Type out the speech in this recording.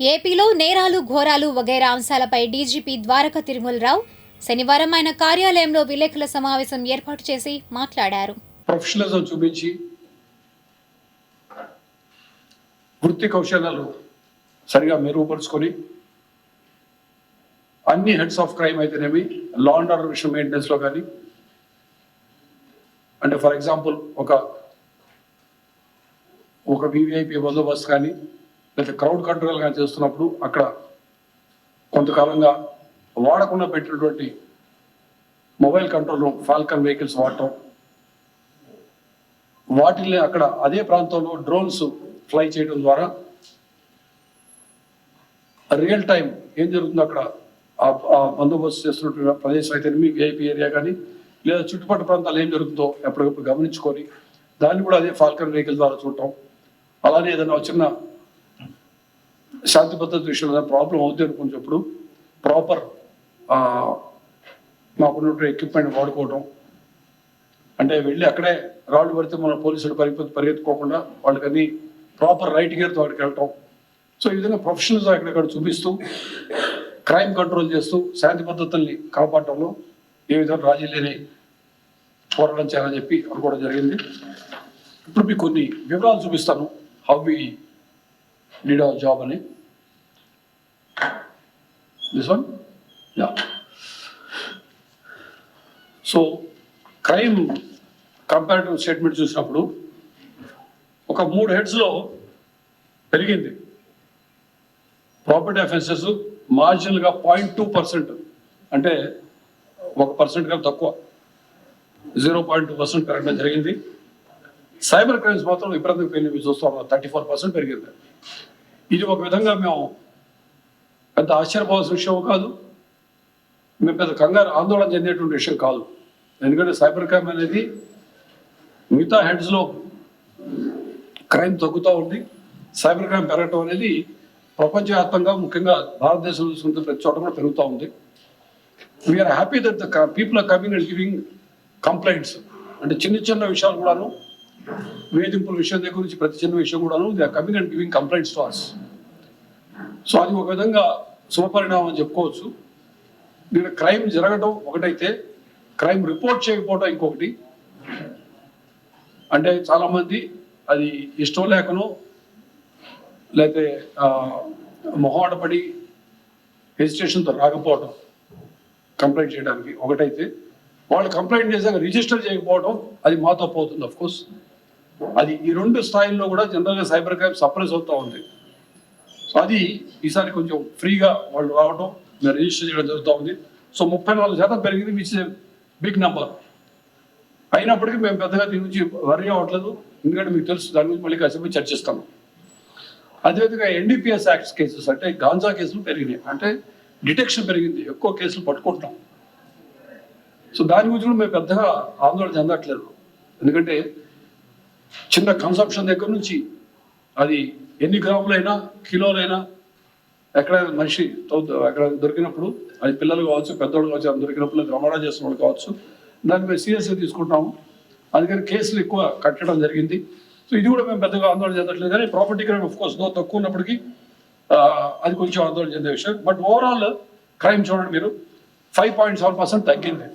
ఏపీలో నేరాలు ఘోరాలు వగైరా అంశాలపై డీజీపీ ద్వారక తిరుమలరావు శనివారం ఆయన కార్యాలయంలో విలేకరుల సమావేశం ఏర్పాటు చేసి మాట్లాడారు. ప్రొఫెషనలిజం చూపించి వృత్తి కౌశలాలు సరిగా మెరుగుపరుచుకొని అన్ని హెడ్స్ ఆఫ్ క్రైమ్ అయితేనేమి లా అండ్ ఆర్డర్ విషయం మెయింటెనెన్స్లో కానీ అంటే ఫర్ ఎగ్జాంపుల్ ఒక ఒక వివిఐపి బందోబస్తు కానీ లేకపోతే క్రౌడ్ కంట్రోల్ కానీ చేస్తున్నప్పుడు అక్కడ కొంతకాలంగా వాడకుండా పెట్టినటువంటి mobile control room falcon vehicles వాడటం. వాటిని అక్కడ అదే ప్రాంతంలో డ్రోన్స్ ఫ్లై చేయడం ద్వారా రియల్ టైం ఏం జరుగుతుందో అక్కడ ఆ- ఆ బందోబస్తు చేస్తున్నటువంటి ప్రదేశం అయితే విఐపి ఏరియా కానీ లేదా చుట్టుపక్కల ప్రాంతాలు ఏం జరుగుతుందో ఎప్పటికప్పుడు గమనించుకొని దాన్ని కూడా అదే ఫాల్కన్ వెహికల్ ద్వారా చూడటం. అలానే ఏదైనా చిన్న శాంతి భద్రత విషయంలో ప్రాబ్లం అవుతుంది అనుకున్నప్పుడు ప్రాపర్ మాకున్నటువంటి ఎక్విప్మెంట్ వాడుకోవడం అంటే వెళ్ళి అక్కడే రాళ్ళు పడితే మన పోలీసులు పరిగెత్తు పరిగెత్తుకోకుండా వాళ్ళకన్నీ ప్రాపర్ రైట్ గేర్తో అక్కడికి వెళ్ళటం. సో ఈ విధంగా ప్రొఫెషనల్స్ అక్కడక్కడ చూపిస్తూ క్రైమ్ కంట్రోల్ చేస్తూ శాంతి భద్రతల్ని కాపాడటంలో ఏ విధంగా రాజీ లేని పోరాటం చేయాలని చెప్పి అనుకోవడం జరిగింది. ఇప్పుడు మీకు కొన్ని వివరాలు చూపిస్తాను. How we did our job job అని This one? Yeah. So crime comparative statement చూసినప్పుడు ఒక మూడు హెడ్స్లో పెరిగింది. ప్రాపర్టీ అఫెన్సెస్ మార్జినల్గా పాయింట్ టూ పర్సెంట్ అంటే ఒక పర్సెంట్ కన్నా తక్కువ. జీరో పాయింట్ టూ పర్సెంట్ పెరగడం జరిగింది. సైబర్ క్రైమ్స్ మాత్రం విపరీతంగా పెరిగింది. చూస్తాం థర్టీ ఫోర్ పర్సెంట్ పెరిగింది. ఇది ఒక విధంగా మేము పెద్ద ఆశ్చర్యపోవాల్సిన విషయం కాదు. మేము పెద్ద కంగారు ఆందోళన చెందేటువంటి విషయం కాదు. ఎందుకంటే సైబర్ క్రైమ్ అనేది మిగతా హెడ్స్లో క్రైమ్ తగ్గుతూ ఉంది. సైబర్ క్రైమ్ పెరగటం అనేది ప్రపంచవ్యాప్తంగా ముఖ్యంగా భారతదేశంలో చూసుకుంటే ప్రతి చోట కూడా పెరుగుతూ ఉంది. We are happy that the people are coming and giving complaints అంటే చిన్న చిన్న విషయాలు కూడాను వేధింపుల విషయం దగ్గర నుంచి ప్రతి చిన్న విషయం కూడాను they are coming and giving complaints to us so అది ఒక విధంగా శుభపరిణామం అని చెప్పుకోవచ్చు. నేను క్రైమ్ జరగటం ఒకటైతే క్రైమ్ రిపోర్ట్ చేయకపోవడం ఇంకొకటి. అంటే చాలామంది అది ఇష్టం లేకనో లేకపోతే మొహాడపడి హెజిటేషన్తో రాకపోవడం కంప్లైంట్ చేయడానికి ఒకటైతే. వాళ్ళు కంప్లైంట్ చేశాక రిజిస్టర్ చేయకపోవడం అది మాతో పోతుంది అవుతుంది అఫ్ కోర్స్ అది ఈ రెండు స్థాయిల్లో కూడా జనరల్గా సైబర్ క్రైమ్ సప్రెస్ అవుతూ ఉంది. సో అది ఈసారి కొంచెం ఫ్రీగా వాళ్ళు రావడం మేము రిజిస్టర్ చేయడం జరుగుతూ ఉంది. సో ముప్పై నాలుగు శాతం పెరిగింది విచ్ ఇస్ బిగ్ నెంబర్ అయినప్పటికీ మేము పెద్దగా దీని గురించి వరి అవ్వట్లేదు. ఎందుకంటే మీకు తెలుసు దాని గురించి మళ్ళీ కాసేపు చర్చిస్తాము అదేవిధంగా ఎన్డీపీఎస్ యాక్ట్స్ కేసెస్ అంటే గాంజా కేసులు పెరిగినాయి. అంటే డిటెక్షన్ పెరిగింది ఎక్కువ కేసులు పట్టుకుంటున్నాం. సో దాని గురించి కూడా మేము పెద్దగా ఆందోళన చెందట్లేదు. ఎందుకంటే చిన్న కన్సంప్షన్ దగ్గర నుంచి అది ఎన్ని గ్రాములైనా కిలోలైనా ఎక్కడైనా మనిషి ఎక్కడ దొరికినప్పుడు అది పిల్లలు కావచ్చు పెద్దవాళ్ళు కావచ్చు అది దొరికినప్పుడు రవాణా చేసిన వాళ్ళు కావచ్చు దాన్ని మేము సీరియస్గా తీసుకుంటాము. అందుకని కేసులు ఎక్కువ కట్టడం జరిగింది. సో ఇది కూడా మేము పెద్దగా ఆందోళన చెందట్లేదు కానీ property crime of course though తక్కువ ఉన్నప్పటికీ అది కొంచెం ఆందోళన చెందే విషయం. బట్ ఓవరాల్ క్రైమ్ చూడండి మీరు ఫైవ్ పాయింట్ సెవెన్ పర్సెంట్ తగ్గింది.